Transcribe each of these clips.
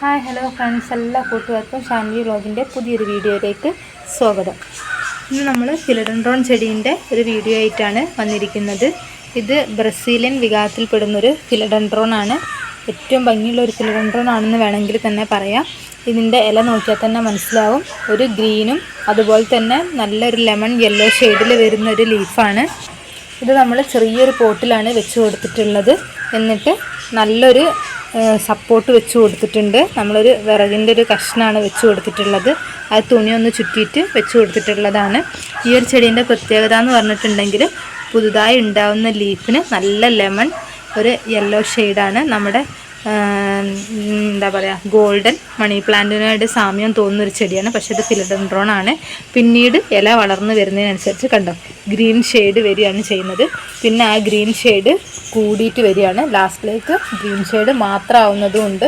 Hi hello friends എല്ലാ കൂട്ടുകാർക്കും ഷാൻവി വ്ലോഗിന്റെ പുതിയൊരു വീഡിയോയിലേക്ക് സ്വാഗതം. ഇന്ന് നമ്മൾ ഫിലഡൻഡ്രോൺ ചെടീന്റെ ഒരു വീഡിയോ ആയിട്ടാണ് വന്നിരിക്കുന്നത്. ഇത് ബ്രസീലിയൻ വികാസത്തിൽപ്പെടുന്നൊരു ഫിലഡൻഡ്രോൺ ആണ്. ഏറ്റവും ഭംഗിയുള്ള ഒരു ഫിലഡൻഡ്രോൺ ആണെന്ന് വേണമെങ്കിൽ തന്നെ പറയാം. ഇതിന്റെ ഇല നോക്കിയാൽ തന്നെ മനസ്സിലാവും. ഒരു ഗ്രീനും അതുപോലെ തന്നെ നല്ലൊരു ലെമൺ യെല്ലോ ഷെയ്ഡിൽ വരുന്ന ഒരു ലീഫാണ് ഇത് നമ്മൾ ചെറിയൊരു പോട്ടിലാണ് വെച്ച് കൊടുത്തിട്ടുള്ളത്. എന്നിട്ട് നല്ലൊരു സപ്പോർട്ട് വെച്ച് കൊടുത്തിട്ടുണ്ട്. നമ്മളൊരു വിറകിന്റെ ഒരു കഷ്ണമാണ് വെച്ച് കൊടുത്തിട്ടുള്ളത്. അത് തുണിയൊന്ന് ചുറ്റിയിട്ട് വെച്ച് കൊടുത്തിട്ടുള്ളതാണ്. ഈ ഒരു ചെടീന്റെ പ്രത്യേകത എന്ന് പറഞ്ഞിട്ടുണ്ടെങ്കിൽ പുതുതായി ഉണ്ടാവുന്ന ലീഫിന് നല്ല ലെമൺ ഒരു യെല്ലോ ഷെയ്ഡാണ് നമ്മുടെ എന്താ പറയുക ഗോൾഡൻ മണി പ്ലാന്റിനായിട്ട് സാമ്യം തോന്നുന്ന ഒരു ചെടിയാണ്. പക്ഷേ ഇത് ഫിലഡൻഡ്രോൺ ആണ്. പിന്നീട് ഇല വളർന്നു വരുന്നതിനനുസരിച്ച് കണ്ടോ ഗ്രീൻ ഷെയ്ഡ് വരികയാണ് ചെയ്യുന്നത്. പിന്നെ ആ ഗ്രീൻ ഷെയ്ഡ് കൂടിയിട്ട് വരികയാണ്. ലാസ്റ്റിലേക്ക് ഗ്രീൻ ഷെയ്ഡ് മാത്രമാവുന്നതും ഉണ്ട്.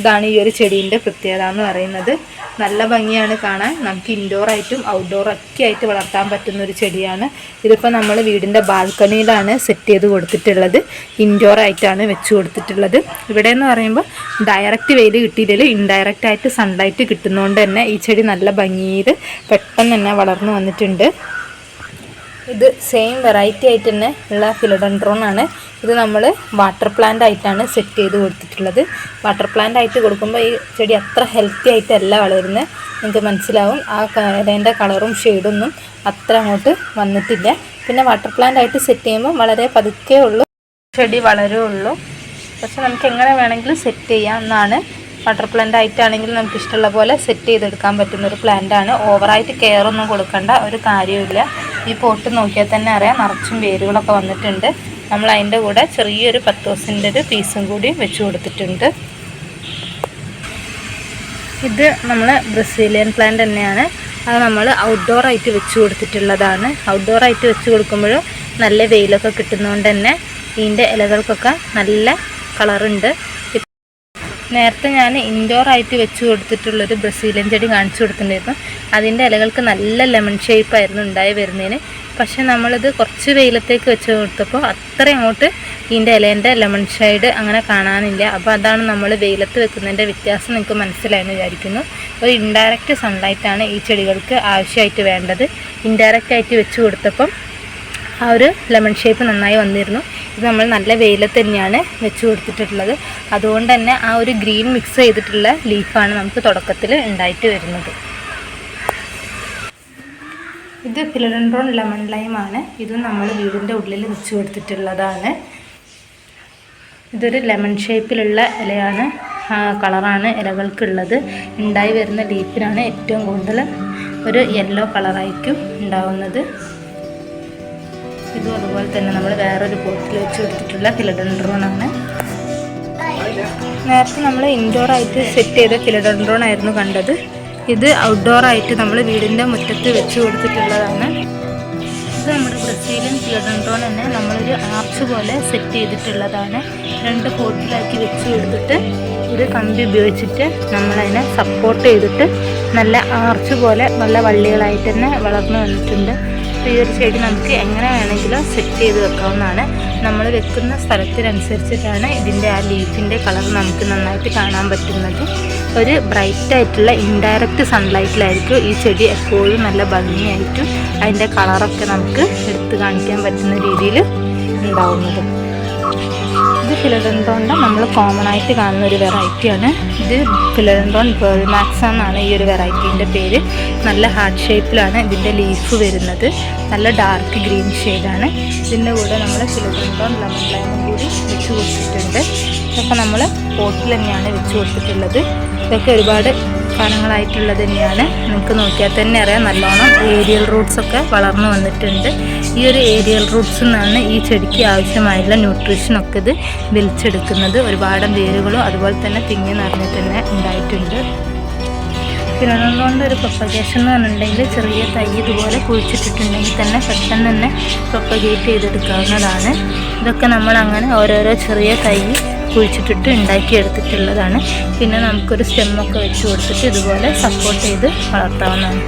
ഇതാണ് ഈ ഒരു ചെടീന്റെ പ്രത്യേകത എന്ന് പറയുന്നത്. നല്ല ഭംഗിയാണ് കാണാൻ. നമുക്ക് ഇൻഡോർ ആയിട്ടും ഔട്ട്ഡോർ ഒക്കെ ആയിട്ട് വളർത്താൻ പറ്റുന്ന ഒരു ചെടിയാണ്. ഇതിപ്പോൾ നമ്മൾ വീടിന്റെ ബാൽക്കണിയിലാണ് സെറ്റ് ചെയ്ത് കൊടുത്തിട്ടുള്ളത്. ഇൻഡോർ ആയിട്ടാണ് വെച്ച് കൊടുത്തിട്ടുള്ളത്. ഇവിടെ എന്ന് പറയുമ്പോൾ ഡയറക്റ്റ് വെയിൽ കിട്ടിയില്ല ഇൻഡയറക്റ്റ് ആയിട്ട് സൺലൈറ്റ് കിട്ടുന്നതുകൊണ്ട് തന്നെ ഈ ചെടി നല്ല ഭംഗിയിൽ പെട്ടെന്ന് തന്നെ വളർന്നു വന്നിട്ടുണ്ട്. ഇത് സെയിം വെറൈറ്റി ആയിട്ട് തന്നെ ഉള്ള ഫിലഡൻഡ്രോൺ ആണ്. ഇത് നമ്മൾ വാട്ടർ പ്ലാന്റ് ആയിട്ടാണ് സെറ്റ് ചെയ്ത് കൊടുത്തിട്ടുള്ളത്. വാട്ടർ പ്ലാന്റ് ആയിട്ട് കൊടുക്കുമ്പോൾ ഈ ചെടി അത്ര ഹെൽത്തി ആയിട്ടല്ല വളരുന്നത് നിങ്ങൾക്ക് മനസ്സിലാവും. ആ ഇലേന്റെ കളറും ഷെയ്ഡൊന്നും അത്ര അങ്ങോട്ട് വന്നിട്ടില്ല. പിന്നെ വാട്ടർ പ്ലാന്റ് ആയിട്ട് സെറ്റ് ചെയ്യുമ്പോൾ വളരെ പതുക്കേ ഉള്ളൂ. ചെടി വളരുള്ളൂ. പക്ഷെ നമുക്ക് എങ്ങനെ വേണമെങ്കിലും സെറ്റ് ചെയ്യാം എന്നാണ് വാട്ടർ പ്ലാന്റ് ആയിട്ടാണെങ്കിൽ നമുക്ക് ഇഷ്ടമുള്ള പോലെ സെറ്റ് ചെയ്തെടുക്കാൻ പറ്റുന്ന ഒരു പ്ലാന്റ് ആണ്. ഓവറായിട്ട് കെയർ ഒന്നും കൊടുക്കേണ്ട ഒരു കാര്യമില്ല ഈ പോട്ട് നോക്കിയാൽ തന്നെ അറിയാം നിറച്ചും വേരുകളൊക്കെ വന്നിട്ടുണ്ട്. നമ്മൾ അതിന്റെ കൂടെ ചെറിയൊരു പത്ത് ദിവസത്തിന്റെ ഒരു പീസും കൂടി വെച്ച് കൊടുത്തിട്ടുണ്ട്. ഇത് നമ്മൾ ബ്രസീലിയൻ പ്ലാന്റ് തന്നെയാണ്. അത് നമ്മൾ ഔട്ട്ഡോർ ആയിട്ട് വെച്ച് കൊടുത്തിട്ടുള്ളതാണ്. ഔട്ട്ഡോർ ആയിട്ട് വെച്ച് കൊടുക്കുമ്പോൾ നല്ല വെയിലൊക്കെ കിട്ടുന്നതുകൊണ്ട് തന്നെ ഇതിന്റെ ഇലകൾക്കൊക്കെ നല്ല കളറുണ്ട്. നേരത്തെ ഞാൻ ഇൻഡോർ ആയിട്ട് വെച്ച് കൊടുത്തിട്ടുള്ളൊരു ബ്രസീലിയൻ ചെടി കാണിച്ചു കൊടുത്തിട്ടുണ്ടായിരുന്നു. അതിന്റെ ഇലകൾക്ക് നല്ല ലെമൺ ഷേപ്പായിരുന്നു ഉണ്ടായി വരുന്നതിന്. പക്ഷെ നമ്മളിത് കുറച്ച് വെയിലത്തേക്ക് വെച്ച് കൊടുത്തപ്പോൾ അത്ര അങ്ങോട്ട് ഇതിന്റെ ഇലേന്റെ ലെമൺ ഷെയ്ഡ് അങ്ങനെ കാണാനില്ല. അപ്പോൾ അതാണ് നമ്മൾ വെയിലത്ത് വെക്കുന്നതിന്റെ വ്യത്യാസം നിങ്ങൾക്ക് മനസ്സിലായെന്ന് വിചാരിക്കുന്നു. ഒരു ഇൻഡയറക്റ്റ് സൺലൈറ്റാണ് ഈ ചെടികൾക്ക് ആവശ്യമായിട്ട് വേണ്ടത്. ഇൻഡയറക്റ്റ് ആയിട്ട് വെച്ച് കൊടുത്തപ്പം ആ ഒരു ലെമൺ ഷേപ്പ് നന്നായി വന്നിരുന്നു. ഇത് നമ്മൾ നല്ല വെയിലത്ത് തന്നെയാണ് വെച്ച് കൊടുത്തിട്ടുള്ളത്. അതുകൊണ്ട് തന്നെ ആ ഒരു ഗ്രീൻ മിക്സ് ചെയ്തിട്ടുള്ള ലീഫാണ് നമുക്ക് തുടക്കത്തിൽ ഉണ്ടായിട്ട് വരുന്നത്. ഇത് ഫിലഡൻഡ്രോൺ ലെമൺ ലൈം ആണ്. ഇതും നമ്മൾ വീടിന്റെ ഉള്ളിൽ വെച്ച് കൊടുത്തിട്ടുള്ളതാണ്. ഇതൊരു ലെമൺ ഷേപ്പിലുള്ള ഇലയാണ്. കളറാണ് ഇലകൾക്കുള്ളത്. ഉണ്ടായി വരുന്ന ലീഫിനാണ് ഏറ്റവും കൂടുതൽ ഒരു യെല്ലോ കളറായിരിക്കും ഉണ്ടാവുന്നത്. ഇതും അതുപോലെ തന്നെ നമ്മൾ വേറൊരു പോട്ടിൽ വെച്ച് കൊടുത്തിട്ടുള്ള ഫിലഡൻഡ്രോൺ ആണ് നേരത്തെ നമ്മൾ ഇൻഡോർ ആയിട്ട് സെറ്റ് ചെയ്ത ഫിലഡൻഡ്രോൺ ആയിരുന്നു കണ്ടത്. ഇത് ഔട്ട്ഡോർ ആയിട്ട് നമ്മൾ വീടിന്റെ മുറ്റത്ത് വെച്ച് കൊടുത്തിട്ടുള്ളതാണ്. ഇത് നമ്മുടെ ബ്രസീലിയൻ ഫിലഡൻഡ്രോൺ തന്നെ നമ്മളൊരു ആർച്ച് പോലെ സെറ്റ് ചെയ്തിട്ടുള്ളതാണ്. രണ്ട് പോട്ടിലാക്കി വെച്ച് കൊടുത്തിട്ട് ഒരു കമ്പി ഉപയോഗിച്ചിട്ട് നമ്മളതിനെ സപ്പോർട്ട് ചെയ്തിട്ട് നല്ല ആർച്ച് പോലെ നല്ല വള്ളികളായിട്ട് തന്നെ വളർന്നു വന്നിട്ടുണ്ട്. അപ്പോൾ ഈ ഒരു ചെടി നമുക്ക് എങ്ങനെ വേണമെങ്കിലും സെറ്റ് ചെയ്ത് വെക്കാവുന്നതാണ്. നമ്മൾ വെക്കുന്ന സ്ഥലത്തിനനുസരിച്ചിട്ടാണ് ഇതിന്റെ ആ ലീഫിന്റെ കളർ നമുക്ക് നന്നായിട്ട് കാണാൻ പറ്റുന്നത്. ഒരു ബ്രൈറ്റ് ആയിട്ടുള്ള ഇൻഡയറക്റ്റ് സൺലൈറ്റിലായിരിക്കും ഈ ചെടി എപ്പോഴും നല്ല ഭംഗിയായിട്ടും അതിന്റെ കളറൊക്കെ നമുക്ക് എടുത്ത് കാണിക്കാൻ പറ്റുന്ന രീതിയിൽ ഉണ്ടാവുന്നത്. ഇത് ഫിലഡൻഡോണിന്റെ നമ്മൾ കോമൺ ആയിട്ട് കാണുന്ന ഒരു വെറൈറ്റിയാണ് ഇത് ഫിലഡൻഡോൺ മാക്സ് എന്നാണ് ഈ ഒരു വെറൈറ്റീന്റെ പേര്. നല്ല ഹാർട്ട് ഷേപ്പിലാണ് ഇതിന്റെ ലീഫ് വരുന്നത്. നല്ല ഡാർക്ക് ഗ്രീൻ ഷെയ്ഡാണ് ഇതിന്റെ കൂടെ നമ്മൾ ഫിലഡൻഡോൺ ലെമൺ ലൈമും കൂടി വെച്ച് കൊടുത്തിട്ടുണ്ട്. ഇതൊക്കെ നമ്മൾ പോട്ടിൽ തന്നെയാണ് വെച്ച് കൊടുത്തിട്ടുള്ളത്. ഇതൊക്കെ ഒരുപാട് കാലങ്ങളായിട്ടുള്ളത് തന്നെയാണ്. നിങ്ങൾക്ക് നോക്കിയാൽ തന്നെ അറിയാം നല്ലോണം ഏരിയൽ റൂട്ട്സ് ഒക്കെ വളർന്നു വന്നിട്ടുണ്ട്. ഈ ഒരു ഏരിയൽ റൂട്ട്സ് നിന്നാണ് ഈ ചെടിക്ക് ആവശ്യമായുള്ള ന്യൂട്രീഷനൊക്കെ ഇത് വലിച്ചെടുക്കുന്നത് ഒരുപാട് വേരുകളും അതുപോലെ തന്നെ തിങ്ങി നിറഞ്ഞ് തന്നെ ഉണ്ടായിട്ടുണ്ട്. കിരണങ്ങളുടെ ഒരു പ്രൊപ്പഗേഷൻ എന്ന് പറഞ്ഞിട്ടുണ്ടെങ്കിൽ ചെറിയ തൈ ഇതുപോലെ കുഴിച്ചിട്ടിട്ടുണ്ടെങ്കിൽ തന്നെ പെട്ടെന്ന് തന്നെ പ്രൊപ്പഗേറ്റ് ചെയ്തെടുക്കാവുന്നതാണ്. ഇതൊക്കെ നമ്മൾ അങ്ങനെ ഓരോരോ ചെറിയ തൈ കുഴിച്ചിട്ടിട്ട് ഉണ്ടാക്കിയെടുത്തിട്ടുള്ളതാണ്. പിന്നെ നമുക്കൊരു സ്റ്റെമ്മൊക്കെ വെച്ച് കൊടുത്തിട്ട് ഇതുപോലെ സപ്പോർട്ട് ചെയ്ത് വളർത്താവുന്നതാണ്.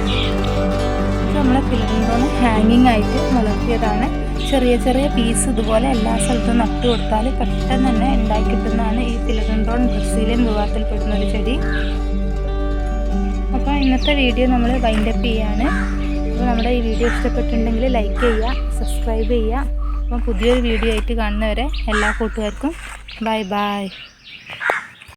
നമ്മളെ ഫിലഡൻഡ്രോൺ ഹാങ്ങിങ് ആയിട്ട് വളർത്തിയതാണ്. ചെറിയ ചെറിയ പീസ് ഇതുപോലെ എല്ലാ സ്ഥലത്തും നട്ടു കൊടുത്താൽ പെട്ടെന്ന് തന്നെ ഉണ്ടായി കിട്ടുന്നതാണ് ഈ ഫിലഡൻഡ്രോൺ ബ്രസീലിയൻ വിഭാഗത്തിൽപ്പെടുന്ന ഒരു ചെടി. അപ്പോൾ ഇന്നത്തെ വീഡിയോ നമ്മൾ വൈൻഡപ്പ് ചെയ്യാണ്. അപ്പോൾ നമ്മുടെ ഈ വീഡിയോ ഇഷ്ടപ്പെട്ടിട്ടുണ്ടെങ്കിൽ ലൈക്ക് ചെയ്യുക സബ്സ്ക്രൈബ് ചെയ്യുക. അപ്പം പുതിയൊരു വീഡിയോ ആയിട്ട് കാണുന്നവരെ എല്ലാ കൂട്ടുകാർക്കും ബൈ ബൈ